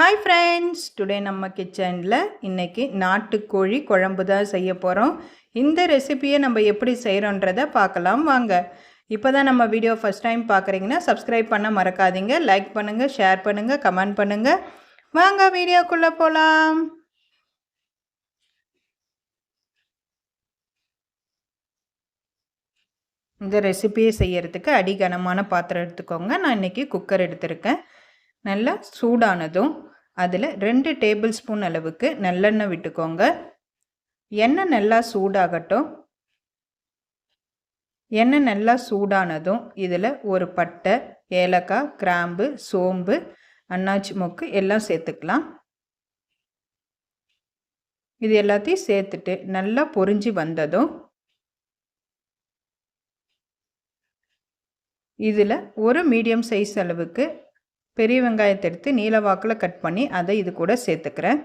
Hi friends today நம்ம கிச்சனில் இன்றைக்கி நாட்டுக்கோழி குழம்பு தான் செய்ய போகிறோம் இந்த ரெசிபியை நம்ம எப்படி செய்கிறோன்றதை பார்க்கலாம் வாங்க. இப்போ தான் நம்ம வீடியோ ஃபஸ்ட் டைம் பார்க்குறீங்கன்னா சப்ஸ்கிரைப் பண்ண மறக்காதீங்க. லைக் பண்ணுங்கள் ஷேர் பண்ணுங்கள் கமெண்ட் பண்ணுங்கள் வாங்க வீடியோக்குள்ளே போகலாம் இந்த ரெசிபியை செய்யறதுக்கு அடிகனமான பாத்திரம் எடுத்துக்கோங்க. நான் இன்றைக்கி குக்கர் எடுத்திருக்கேன். நல்லா சூடானதும் அதில் ரெண்டு டேபிள் ஸ்பூன் அளவுக்கு நல்லெண்ணெய் விட்டுக்கோங்க. எண்ணெய் நல்லா சூடாகட்டும். எண்ணெய் நல்லா சூடானதும் இதில் ஒரு பட்டை ஏலக்காய் கிராம்பு சோம்பு அன்னாச்சி மொக்கு எல்லாம் சேர்த்துக்கலாம். இது எல்லாத்தையும் சேர்த்துட்டு நல்லா பொறிஞ்சி வந்ததும் இதில் ஒரு மீடியம் சைஸ் அளவுக்கு பெரிய வெங்காயத்தை எடுத்து நீல வாக்கில் கட் பண்ணி அதை இது கூட சேர்த்துக்கிறேன்.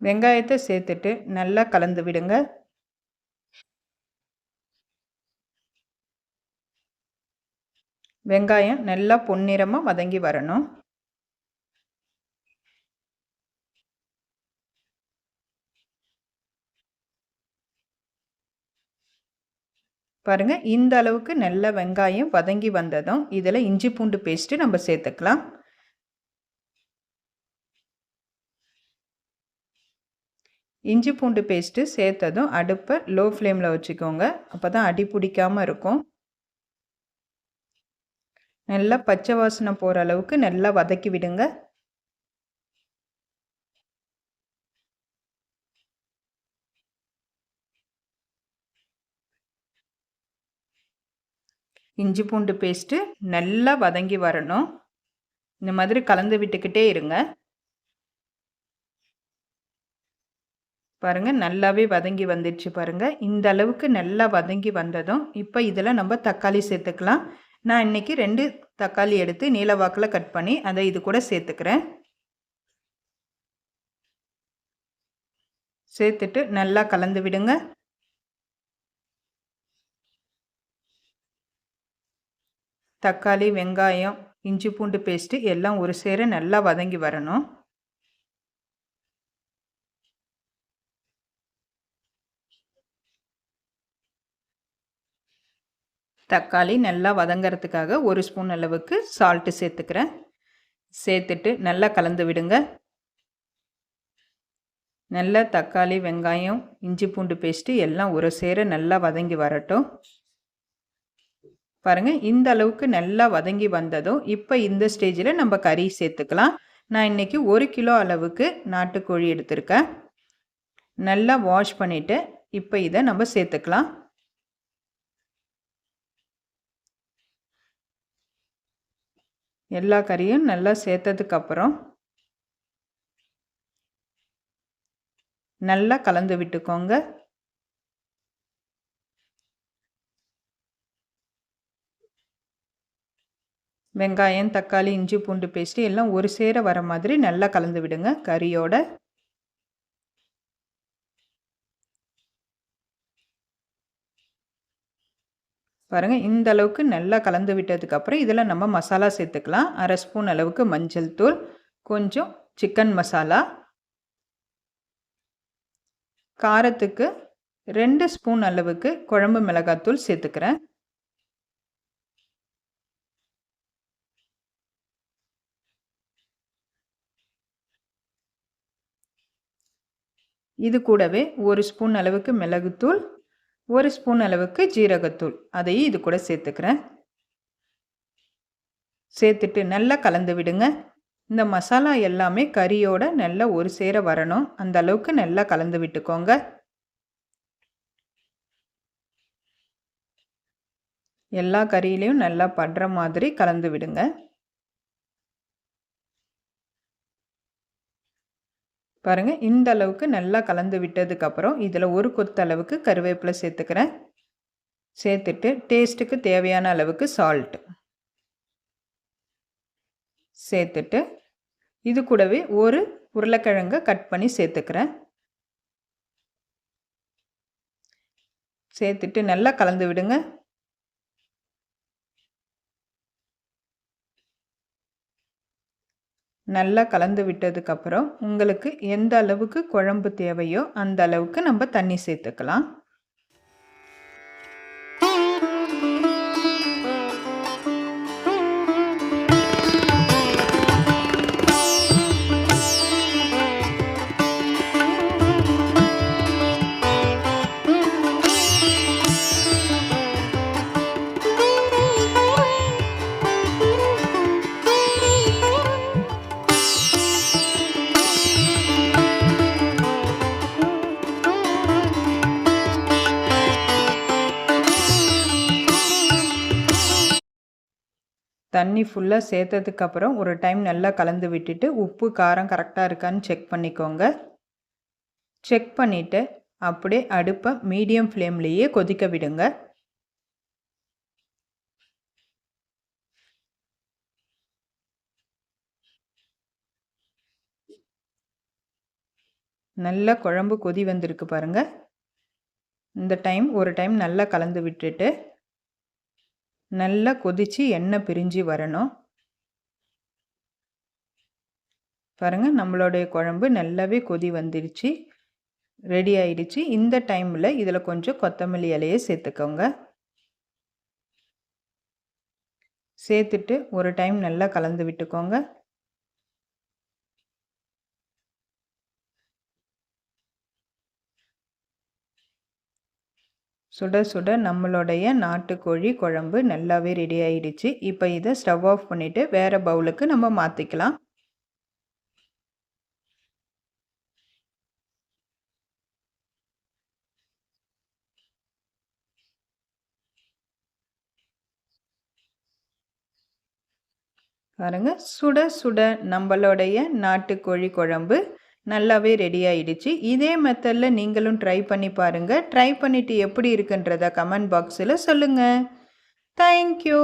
வெங்காயத்தை சேர்த்துட்டு நல்லா கலந்து விடுங்க. வெங்காயம் நல்லா பொன்னிறமாக வதங்கி வரணும். பாருங்கள் இந்த அளவுக்கு நல்ல வெங்காயம் வதங்கி வந்ததும் இதில் இஞ்சி பூண்டு பேஸ்ட்டு நம்ம சேர்த்துக்கலாம். இஞ்சி பூண்டு பேஸ்ட்டு சேர்த்ததும் அடுப்பை லோ ஃப்ளேமில் வச்சுக்கோங்க. அப்போ தான் அடி பிடிக்காமல் இருக்கும். நல்லா பச்சை வாசனை போகிற அளவுக்கு நல்லா வதக்கி விடுங்க. இஞ்சி பூண்டு பேஸ்ட்டு நல்லா வதங்கி வரணும். இந்த மாதிரி கலந்து விட்டுக்கிட்டே இருங்க. பாருங்கள் நல்லாவே வதங்கி வந்துடுச்சு பாருங்கள் இந்த அளவுக்கு நல்லா வதங்கி வந்ததும் இப்போ இதில் நம்ம தக்காளி சேர்த்துக்கலாம். நான் இன்றைக்கி ரெண்டு தக்காளி எடுத்து நீலவாக்கில் கட் பண்ணி அதை இது கூட சேர்த்துக்கிறேன். சேர்த்துட்டு நல்லா கலந்து விடுங்க. தக்காளி வெங்காயம் இஞ்சி பூண்டு பேஸ்ட்டு எல்லாம் ஒரு சேர நல்லா வதங்கி வரணும். தக்காளி நல்லா வதங்கிறதுக்காக ஒரு ஸ்பூன் அளவுக்கு சால்ட்டு சேர்த்துக்கிறேன். சேர்த்துட்டு நல்லா கலந்து விடுங்க. நல்லா தக்காளி வெங்காயம் இஞ்சி பூண்டு பேஸ்ட்டு எல்லாம் ஒரு சேர நல்லா வதங்கி வரட்டும். பாருங்கள் இந்த அளவுக்கு நல்லா வதங்கி வந்ததும் இப்போ இந்த ஸ்டேஜில் நம்ம கறி சேர்த்துக்கலாம். நான் இன்றைக்கி ஒரு கிலோ அளவுக்கு நாட்டுக்கோழி எடுத்திருக்கேன். நல்லா வாஷ் பண்ணிவிட்டு இப்போ இதை நம்ம சேர்த்துக்கலாம். எல்லா கறியும் நல்லா சேர்த்ததுக்கப்புறம் நல்லா கலந்து விட்டுக்கோங்க. வெங்காயம் தக்காளி இஞ்சி பூண்டு பேஸ்ட்டு எல்லாம் ஒரு சேர வர மாதிரி நல்லா கலந்து விடுங்க. கறியோட பாருங்கள் இந்த அளவுக்கு நல்லா கலந்து விட்டதுக்கப்புறம் இதில் நம்ம மசாலா சேர்த்துக்கலாம். அரை ஸ்பூன் அளவுக்கு மஞ்சள் தூள் கொஞ்சம் சிக்கன் மசாலா. காரத்துக்கு ரெண்டு ஸ்பூன் அளவுக்கு குழம்பு மிளகாத்தூள் சேர்த்துக்கிறேன். இது கூடவே ஒரு ஸ்பூன் அளவுக்கு மிளகுத்தூள் ஒரு ஸ்பூன் அளவுக்கு ஜீரகத்தூள். அதையும் இது கூட சேர்த்துக்கிறேன். சேர்த்துட்டு நல்லா கலந்து விடுங்க. இந்த மசாலா எல்லாமே கறியோட நல்லா ஒரு சேர வரணும். அந்த அளவுக்கு நல்லா கலந்து விட்டுக்கோங்க. எல்லா கறியிலையும் நல்லா படுற மாதிரி கலந்து விடுங்க. பாருங்கள் இந்த அளவுக்கு நல்லா கலந்து விட்டதுக்கப்புறம் இதில் ஒரு கொத்தளவுக்கு கருவேப்பிலை சேர்த்துக்கிறேன். சேர்த்துட்டு டேஸ்ட்டுக்கு தேவையான அளவுக்கு சால்ட்டு சேர்த்துட்டு இது கூடவே ஒரு உருளைக்கிழங்கை கட் பண்ணி சேர்த்துக்கிறேன். சேர்த்துட்டு நல்லா கலந்து விடுங்க. நல்லா கலந்து விட்டதுக்கப்புறம் உங்களுக்கு எந்த அளவுக்கு குழம்பு தேவையோ அந்த அளவுக்கு நம்ம தண்ணி சேர்த்துக்கலாம். தண்ணி ஃபுல்லாக சேர்த்ததுக்கப்புறம் ஒரு டைம் நல்லா கலந்து விட்டுட்டு உப்பு காரம் கரெக்டாக இருக்கான்னு செக் பண்ணிக்கோங்க. செக் பண்ணிவிட்டு அப்படியே அடுப்பை மீடியம் ஃப்ளேம்லேயே கொதிக்க விடுங்க. நல்லா குழம்பு கொதி வந்திருக்கு பாருங்கள் இந்த டைம் ஒரு டைம் நல்லா கலந்து விட்டுட்டு நல்லா கொதித்து எண்ணெய் பிரிஞ்சு வரணும். பாருங்கள் நம்மளுடைய குழம்பு நல்லாவே கொதி வந்துடுச்சு ரெடி ஆயிடுச்சு. இந்த டைமில் இதில் கொஞ்சம் கொத்தமல்லி இலையை சேர்த்துக்கோங்க. சேர்த்துட்டு ஒரு டைம் நல்லா கலந்து விட்டுக்கோங்க. சுட சுட நம்மளுடைய நாட்டுக்கோழி குழம்பு நல்லாவே ரெடி ஆயிடுச்சு. இப்போ இதை ஸ்டவ் ஆஃப் பண்ணிவிட்டு வேறு பவுலுக்கு நம்ம மாற்றிக்கலாம் பாருங்க சுட சுட நம்மளுடைய நாட்டுக்கோழி குழம்பு நல்லாவே ரெடி ஆயிடுச்சு. இதே மெத்தடில் நீங்களும் ட்ரை பண்ணி பாருங்கள் ட்ரை பண்ணிவிட்டு எப்படி இருக்குன்றத கமெண்ட் பாக்ஸில் சொல்லுங்கள் தேங்க்யூ